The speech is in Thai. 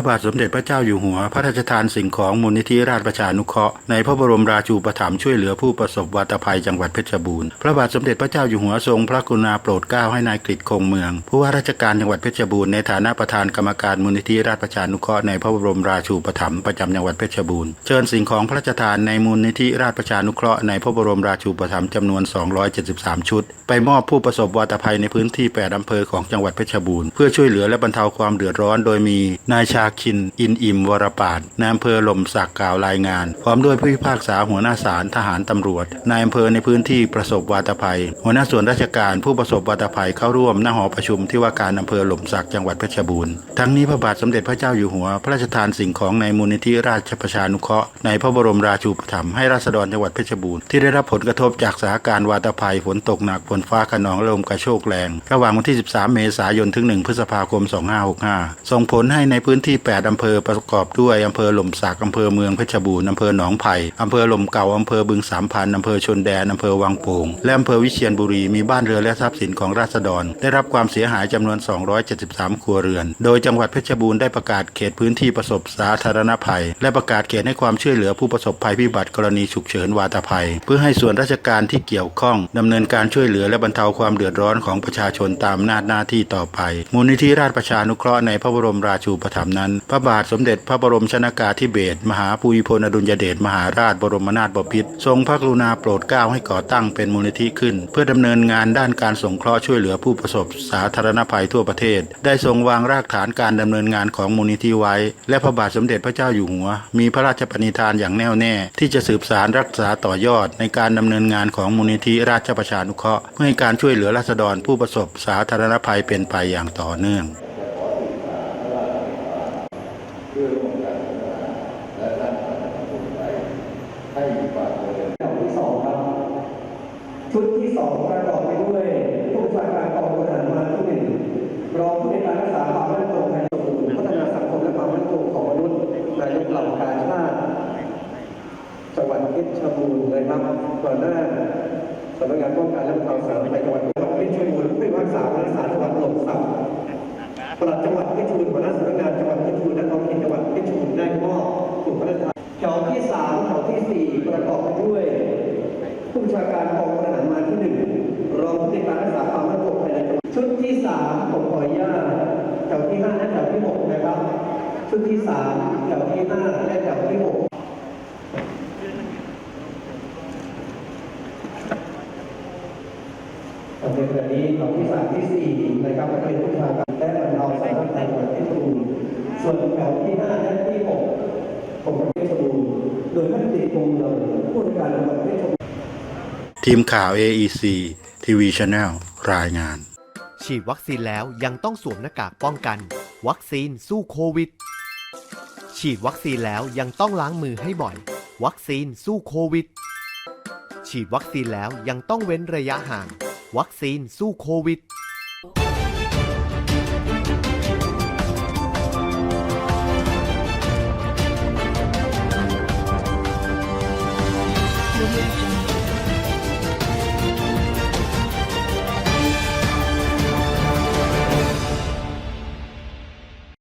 ระบาทสมเด็จพระเจ้าอยู่หัว พระราชทานสิ่งของมูลนิธิราชประชานุเคราะห์ในพระบรมราชูปถัมภ์ช่วยเหลือผู้ประสบวาตภัยจังหวัดเพชรบูรณ์ พระบาทสมเด็จพระเจ้าอยู่หัวทรงพระกรุณาโปรดเกล้าให้นายกฤษคงเมือง ผู้ว่าราชการจังหวัดเพชรบูรณ์ในฐานะประธานกรรมการมูลนิธิราชประชานุเคราะห์ในพระบรมราชูปถัมภ์ประจำจังหวัดเพชรบูรณ์เชิญสิ่งของพระราชทานในมูลนิธิราชประชานุเคราะห์ในพระบรมราชูปถัมภ์จำนวน 273 ชุด ไปมอบผู้ประสบวาตภัยในพื้นที่8อำเภอของจังหวัดเพชรบูรณ์เพื่อช่วยเหลือและบรรเทาความเดือดร้อนโดยมีนายชาคิน อินอิมวรปาดนายอำเภอหล่มสักกล่าวรายงาน พร้อมด้วยผู้พิพากษาหัวหน้าศาลทหารตำรวจนายอำเภอในพื้นที่ประสบวาตภัย หัวหน้าส่วนราชการผู้ประสบวาตภัยเข้าร่วมหน้าหอประชุมที่ว่าการอำเภอหล่มสักจังหวัดเพชรบูรณ์ทั้งนี้พระบาทสมเด็จพระเจ้าอยู่หัว พระราชทานสิ่งของในมูลนิธิราชประชานุเคราะห์ในพระบรมราชูปถัมภ์ให้ราษฎรจังหวัดเพชรบูรณ์ที่ได้รับผลกระทบจากสถานการณ์วาตภัยฝนตกหนักฝนฟ้าขนองลมกระโชกแรง ระหว่างวันที่ 13 เมษายนถึง 1 พฤษภาคม 2565 ส่งผลให้ในพื้นที่8อำเภอประกอบด้วยอำเภอหล่มสักอำเภอเมืองเพชรบูรณ์อำเภอหนองไผ่อำเภอหล่มเก่าอำเภอบึงสามพันอำเภอชนแดนอำเภอวังโป่งและอำเภอวิเชียรบุรีมีบ้านเรือและทรัพย์สินของราษฎร ได้รับความเสียหายจำนวน 273 ครัวเรือน โดยจังหวัดเพชรบูรณ์ได้ประกาศเขตพื้นที่ประสบสาธารณภัย และประกาศเขตให้ความช่วยเหลือผู้ประสบภัยพิบัติกรณีฉุกเฉินวาตภัย เพื่อให้ส่วนราชการที่เกี่ยวข้องดำเนินการช่วยเหลือและบรรเทาความเดือดร้อนของประชาชนตามหน้าหน้าที่ต่อไป มูลนิธิราชประชานุเคราะห์ในพระบรมราชูปถัมภ์นั้น พระบาทสมเด็จพระบรมชนากาธิเบศรมหาภูมิพลอดุลยเดชมหาราชบรมนาถบพิตรทรงพระกรุณาโปรดเกล้าให้ก่อตั้งเป็นมูลนิธิขึ้น เพื่อดำเนินงานด้านการสงเคราะห์ช่วยเหลือผู้ประสบสาธารณภัยทั่วประเทศ ได้ทรงวางรากฐานการดำเนินงานของมูลนิธิไว้ และพระบาทสมเด็จพระเจ้าอยู่หัว มีพระราชปณิธานอย่างแน่วแน่ ที่จะสืบสารรักษาต่อยอด ในการดำเนินงานของมูลนิธิราชประชานุเคราะห์เพื่อให้การช่วยเหลือราษฎรผู้ประสบสาธารณภัยเป็นไปอย่างต่อเนื่อง เพื่อร่วมกันพัฒนาและสร้างสรรค์สังคมไที่สองครับ ชุดที่สองประกอบไปด้วยผู้บัญชาการกองพลทหารมาที่หนึ่งรองผู้ในการรักษาความมั่นคงภายในศูนย์พัฒนาสังคมและความมั่นคงของมนุษย์นายกเหล่าการชาติจังหวัดเพชรบูรณ์เลยครับก่อนหน้าสำนักงานป้องกันและบรรเทาสาธารณภัยจังหวัดเพชรบูรณ์ผู้พิพากษาหัวหน้าศาลจังหวัดหล่มสัก สี่ประกอบด้วย ผู้บัญชาการกองพลทหารมาที่หนึ่งรองผู้ในวยการรักษาความมั่นคงภายในชุดที่สามผมขออนุญาตแถวที่ห้าและแถวที่หกนะครับ ชุดที่สามแถวที่ห้าและแถวที่หกโอเคแบบนี้แถวที่สามที่สี่นะครับก็เป็นผู้ชาการและบรรเทาสาธารณภัยจังหวัดเพชรบูรณ์ส่วนแถวที่ห้าและที่หกผม ทีมข่าว AEC ทีวีช n แนลรายงาน ฉีดวัคซีนแล้วยังต้องสวมหน้ากากป้องกัน วัคซีนสู้โควิด ฉีดวัคซีนแล้วยังต้องล้างมือให้บ่อย วัคซีนสู้โควิด ฉีดวัคซีนแล้วยังต้องเว้นระยะห่าง วัคซีนสู้โควิด